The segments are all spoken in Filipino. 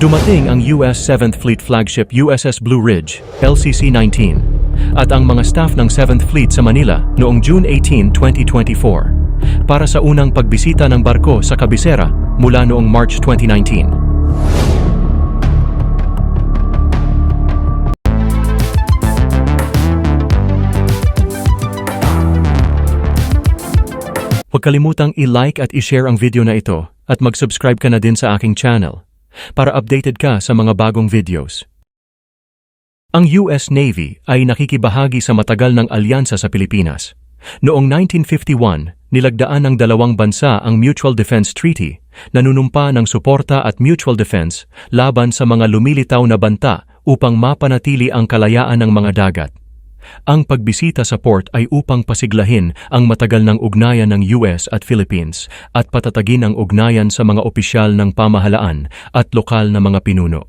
Dumating ang US 7th Fleet flagship USS Blue Ridge, LCC-19, at ang mga staff ng 7th Fleet sa Manila noong June 18, 2024, para sa unang pagbisita ng barko sa kabisera mula noong March 2019. Huwag kalimutang i-like at i-share ang video na ito at mag-subscribe ka na din sa aking channel para updated ka sa mga bagong videos. Ang US Navy ay nakikibahagi sa matagal ng alyansa sa Pilipinas. Noong 1951, nilagdaan ng dalawang bansa ang Mutual Defense Treaty na nunumpa ng suporta at mutual defense laban sa mga lumilitaw na banta upang mapanatili ang kalayaan ng mga dagat. Ang pagbisita sa port ay upang pasiglahin ang matagal ng ugnayan ng US at Philippines at patatagin ang ugnayan sa mga opisyal ng pamahalaan at lokal na mga pinuno.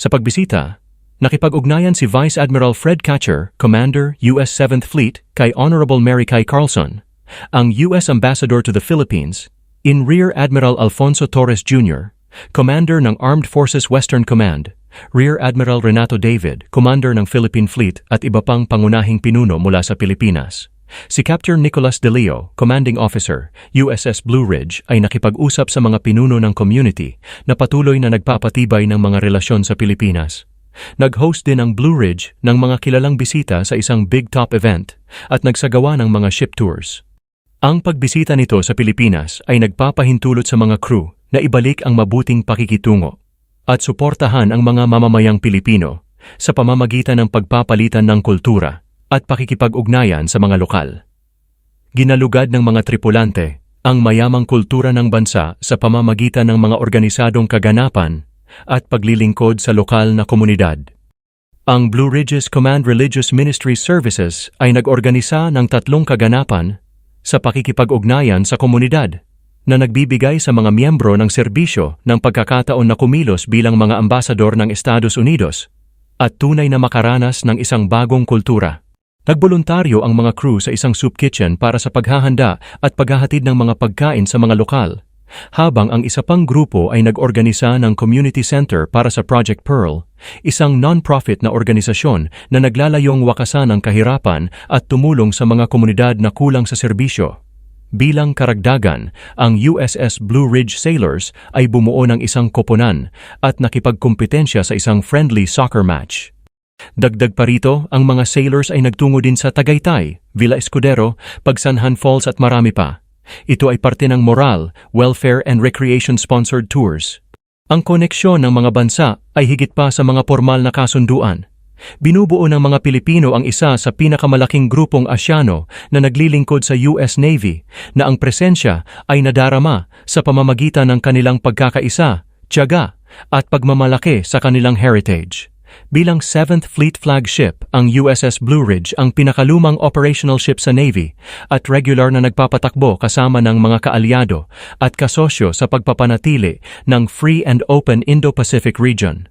Sa pagbisita, nakipag-ugnayan si Vice Admiral Fred Catcher, Commander, US 7th Fleet, kay Honorable Mary Kay Carlson, ang US Ambassador to the Philippines, in Rear Admiral Alfonso Torres Jr., Commander ng Armed Forces Western Command, Rear Admiral Renato David, Commander ng Philippine Fleet at iba pang pangunahing pinuno mula sa Pilipinas. Si Captain Nicholas De Leo, Commanding Officer, USS Blue Ridge, ay nakipag-usap sa mga pinuno ng community na patuloy na nagpapatibay ng mga relasyon sa Pilipinas. Nag-host din ang Blue Ridge ng mga kilalang bisita sa isang big top event at nagsagawa ng mga ship tours. Ang pagbisita nito sa Pilipinas ay nagpapahintulot sa mga crew na ibalik ang mabuting pakikitungo at suportahan ang mga mamamayang Pilipino sa pamamagitan ng pagpapalitan ng kultura at pakikipag-ugnayan sa mga lokal. Ginalugad ng mga tripulante ang mayamang kultura ng bansa sa pamamagitan ng mga organisadong kaganapan at paglilingkod sa lokal na komunidad. Ang Blue Ridges Command Religious Ministry Services ay nag-organisa ng tatlong kaganapan sa pakikipag-ugnayan sa komunidad na nagbibigay sa mga miyembro ng serbisyo ng pagkakataon na kumilos bilang mga ambasador ng Estados Unidos at tunay na makaranas ng isang bagong kultura. Nagboluntaryo ang mga crew sa isang soup kitchen para sa paghahanda at paghahatid ng mga pagkain sa mga lokal, habang ang isa pang grupo ay nag-organisa ng community center para sa Project Pearl, isang non-profit na organisasyon na naglalayong wakasan ang kahirapan at tumulong sa mga komunidad na kulang sa serbisyo. Bilang karagdagan, ang USS Blue Ridge Sailors ay bumuo ng isang koponan at nakipagkumpetensya sa isang friendly soccer match. Dagdag pa rito, ang mga sailors ay nagtungo din sa Tagaytay, Villa Escudero, Pagsanhan Falls at marami pa. Ito ay parte ng moral, welfare and recreation sponsored tours. Ang koneksyon ng mga bansa ay higit pa sa mga formal na kasunduan. Binubuo ng mga Pilipino ang isa sa pinakamalaking grupong Asyano na naglilingkod sa US Navy na ang presensya ay nadarama sa pamamagitan ng kanilang pagkakaisa, tiyaga at pagmamalaki sa kanilang heritage. Bilang 7th Fleet flagship, ang USS Blue Ridge ang pinakalumang operational ship sa Navy at regular na nagpapatakbo kasama ng mga kaalyado at kasosyo sa pagpapanatili ng free and open Indo-Pacific region.